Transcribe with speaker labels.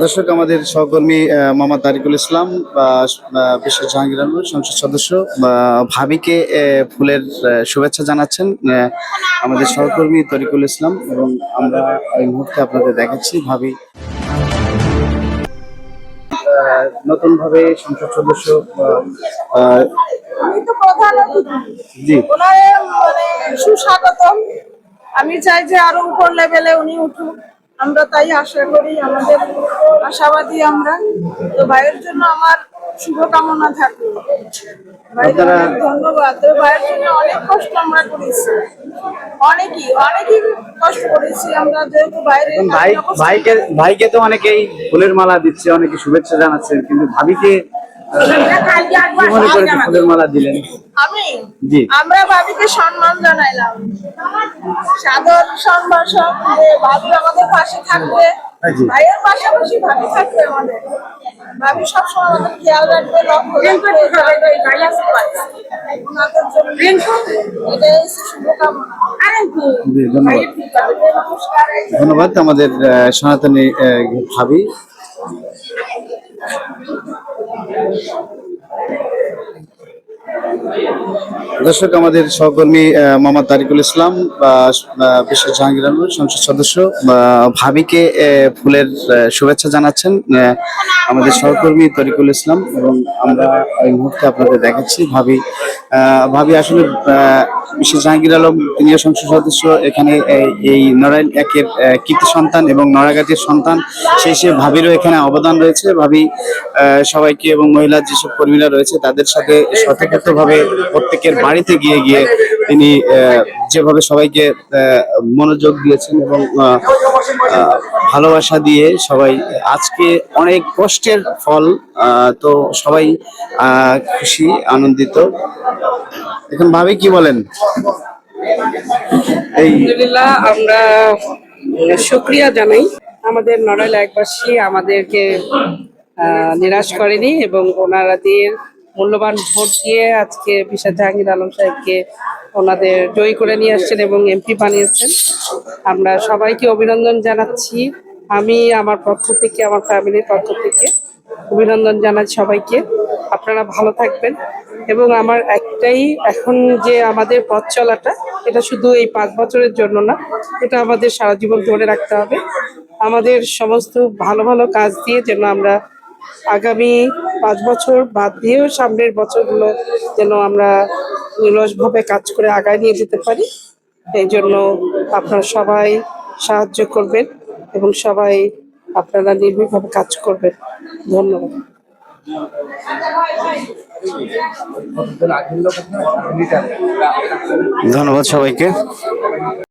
Speaker 1: দর্শক আমাদের সহকর্মী মোহাম্মদ তারিকুল ইসলাম বা আহ, বিশ্ব জাহাঙ্গীর আলমের সংসদ সদস্য ভাবিকে ফুলের শুভেচ্ছা জানাচ্ছেন আমাদের সহকর্মী তরিকুল ইসলাম এবং আমরা এই মুহূর্তে আপনাদের দেখাচ্ছি ভাবি। নতুন ভাবে সংসদ সদস্য জি।
Speaker 2: মানে সুস্বাগতম। আমি চাই যে আরও উপর লেভেলে উনি উঠুক। আমরা তাই আশা করি আমাদের আশাবাদী আমরা। তো ভাইয়ের জন্য আমার শুভকামনা থাকল। অনেক ধন্যবাদ। তো ভাইয়ের জন্য অনেক কষ্ট আমরা করেছি। অনেকই অনেকই কষ্ট করেছি আমরা যেহেতু বাইরে
Speaker 1: ভাই ভাইকে ভাইকে তো অনেকেই ফুলের মালা দিচ্ছে অনেকে শুভেচ্ছা জানাচ্ছেন কিন্তু ভাবিকে কি করে যে ফুলের মালা দিলেন?
Speaker 2: আমি?
Speaker 1: জি।
Speaker 2: আমরা ভাবিকে সম্মান জানাইলাম। সাদর সম্মান সব ভাবি আমাদের পাশে থাকবে। ভাইয়ের পাশাপাশি ভাবি থাকবে আমাদের। ভাবি সবসময় আমাদের খেয়াল রাখবে লক্ষ্য রাখবে ওনাদের জন্য এটাই হচ্ছে শুভকামনা।
Speaker 1: জি ধন্যবাদ। আমাদের সনাতনী আহ, ভাবি। দর্শক, আমাদের সহকর্মী মোহাম্মদ তারিকুল ইসলাম বা বিশ্ব জাহাঙ্গীর সংসদ সদস্য ভাবিকে ফুলের শুভেচ্ছা জানাচ্ছেন আমাদের সহকর্মী তরিকুল ইসলাম এবং আমরা এই মুহূর্তে আপনাদের দেখাচ্ছি। ভাবি ভাবি আসলে বিশ্ব জাহাঙ্গীর আলম, তিনিও সংসদ সদস্য, এখানে এই- নড়াইল একের কীর্তি সন্তান এবং নড়াগাতির সন্তান, সেই সে ভাবিরও এখানে অবদান রয়েছে। ভাবি সবাইকে এবং মহিলা যেসব কর্মীরা রয়েছে, তাদের সাথে স্বতঃস্ফূর্তভাবে প্রত্যেকের বাড়িতে গিয়ে গিয়ে তিনি যেভাবে সবাইকে মনোযোগ দিয়েছেন এবং ভালোবাসা দিয়ে সবাই, আজকে অনেক কষ্টের ফল তো সবাই খুশি, আনন্দিত। এখন ভাবে কি বলেন?
Speaker 3: আলহামদুলিল্লাহ, আমরা শুক্রিয়া জানাই। আমাদের নড়াইল একবাসী আমাদেরকে নিরাশ করেনি এবং ওনারাদের মূল্যবান ভোট দিয়ে আজকে বিশাল জাহাঙ্গীর আলম সাহেবকে ওনাদের জয়ী করে নিয়ে আসছেন এবং এমপি বানিয়েছেন। আমরা সবাইকে অভিনন্দন জানাচ্ছি। আমি, আমার পক্ষ থেকে, আমার ফ্যামিলির পক্ষ থেকে অভিনন্দন জানাই সবাইকে। আপনারা ভালো থাকবেন। এবং আমার একটাই এখন যে আমাদের পথ চলাটা, এটা শুধু এই পাঁচ বছরের জন্য না, এটা আমাদের সারা জীবন ধরে রাখতে হবে। আমাদের সমস্ত ভালো ভালো কাজ দিয়ে যেন আমরা আগামী পাঁচ বছর বাদ দিয়েও সামনের বছরগুলো যেন আমরা নিরসভাবে কাজ করে আগায় নিয়ে যেতে পারি। এই জন্য আপনারা সবাই সাহায্য করবেন এবং সবাই আপনারা নির্ভীকভাবে কাজ করবেন। ধন্যবাদ।
Speaker 1: ধন্যবাদ সবাইকে।